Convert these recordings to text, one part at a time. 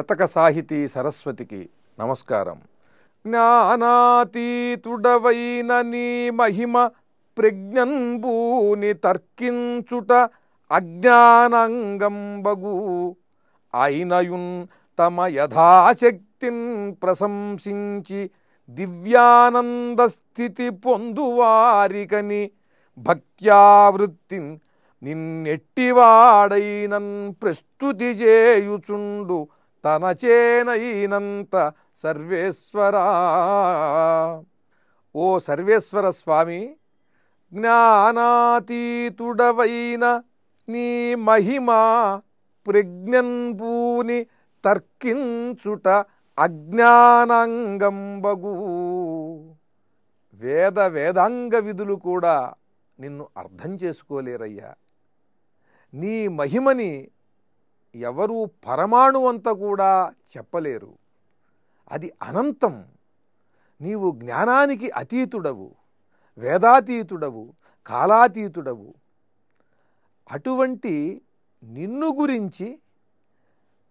శతక సాహితీ సరస్వతికి నమస్కారం. జ్ఞానాతీతుడవైన నీ మహిమ ప్రజ్ఞంబూని తర్కించుట అజ్ఞానంగంబగు. అయినయున్ తమ యథాశక్తిన్ ప్రశంసించి దివ్యానంద స్థితి పొందువారికని భక్త్యావృత్తిన్ నిన్నెట్టివాడైనన్ ప్రస్తుతి చేయుచుండు తన చేనైనంత సర్వేశ్వరా. ఓ సర్వేశ్వర స్వామి జ్ఞానాతీతుడవైన నీ మహిమా ప్రజ్ఞన్పూని తర్కించుట అజ్ఞానాంగంబగు వేద వేదాంగ విధులు కూడా నిన్ను అర్థం చేసుకోలేరయ్యా. నీ మహిమని ఎవరూ పరమాణువంత కూడా చెప్పలేరు. అది అనంతం. నీవు జ్ఞానానికి అతీతుడవు వేదాతీతుడవు కాలాతీతుడవు. అటువంటి నిన్ను గురించి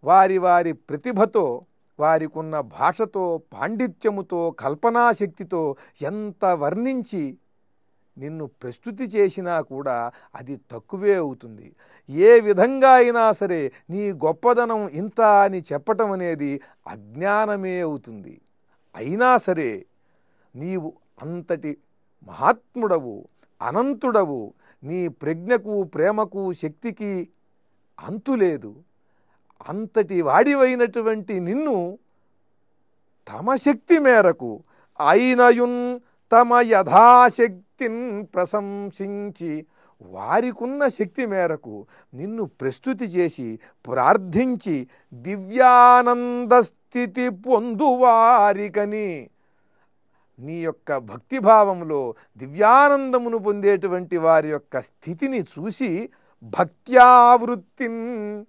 వారి వారి ప్రతిభతో వారికున్న భాషతో పాండిత్యముతో కల్పనాశక్తితో ఎంత వర్ణించి నిన్ను ప్రస్తుతి చేసినా కూడా అది తక్కువే అవుతుంది. ఏ విధంగా అయినా సరే నీ గొప్పదనం ఇంత అని చెప్పటం అనేది అజ్ఞానమే అవుతుంది. అయినా సరే నీవు అంతటి మహాత్ముడవు అనంతుడవు నీ ప్రజ్ఞకు ప్రేమకు శక్తికి అంతులేదు అంతటి వాడివైనటువంటి నిన్ను తమ శక్తి మేరకు అయినయున్ తమ యథాశక్తిన్ ప్రశంసించి వారికున్న శక్తి మేరకు నిన్ను ప్రస్తుతి చేసి ప్రార్థించి దివ్యానంద స్థితి పొందువారికని. నీ యొక్క భక్తిభావంలో దివ్యానందమును పొందేటువంటి వారి యొక్క స్థితిని చూసి భక్త్యావృత్తిన్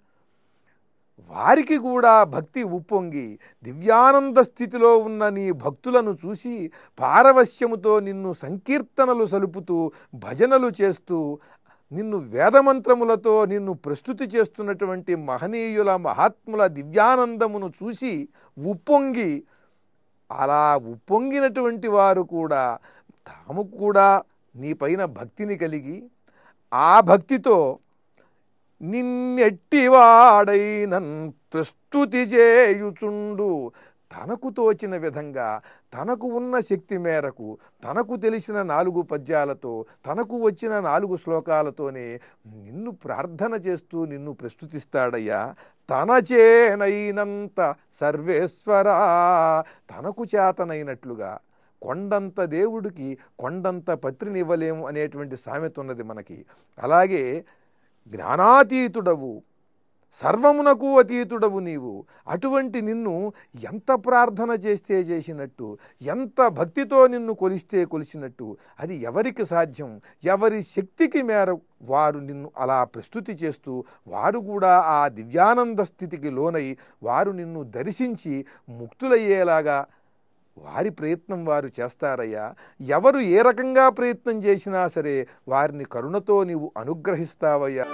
వారికి కూడా భక్తి ఉప్పొంగి దివ్యానంద స్థితిలో ఉన్న నీ భక్తులను చూసి పారవశ్యముతో నిన్ను సంకీర్తనలు సలుపుతూ భజనలు చేస్తూ నిన్ను వేదమంత్రములతో నిన్ను ప్రస్తుతి చేస్తున్నటువంటి మహనీయుల మహాత్ముల దివ్యానందమును చూసి ఉప్పొంగి అలా ఉప్పొంగినటువంటి వారు కూడా తాము కూడా నీపైన భక్తిని కలిగి ఆ భక్తితో నిన్నెట్టివాడైనన్ ప్రస్తుతి చేయుచుండు. తనకు తోచిన విధంగా తనకు ఉన్న శక్తి మేరకు తనకు తెలిసిన నాలుగు పద్యాలతో తనకు వచ్చిన నాలుగు శ్లోకాలతోనే నిన్ను ప్రార్థన చేస్తూ నిన్ను ప్రస్తుతిస్తాడయ్యా. తన చేనైనంత సర్వేశ్వరా తనకు చేతనైనట్లుగా. కొండంత దేవుడికి కొండంత పత్రినివ్వలేము అనేటువంటి సామెత ఉన్నది మనకి. అలాగే జ్ఞానాతీతుడవు. సర్వమునకు అతీతుడవు నీవు. అటువంటి నిన్ను ఎంత ప్రార్థన చేస్తే చేసినట్టు ఎంత భక్తితో నిన్ను కొలిస్తే కొలిసినట్టు అది ఎవరికి సాధ్యం? ఎవరి శక్తికి మేర వారు నిన్ను అలా ప్రస్తుతి చేస్తూ వారు కూడా ఆ దివ్యానంద స్థితికి లోనై వారు నిన్ను దర్శించి ముక్తులయ్యేలాగా వారి ప్రయత్నం వారు చేస్తారయ్యా. ఎవరు ఏ రకంగా ప్రయత్నం చేసినా సరే వారిని కరుణతో నీవు అనుగ్రహిస్తావయ్యా.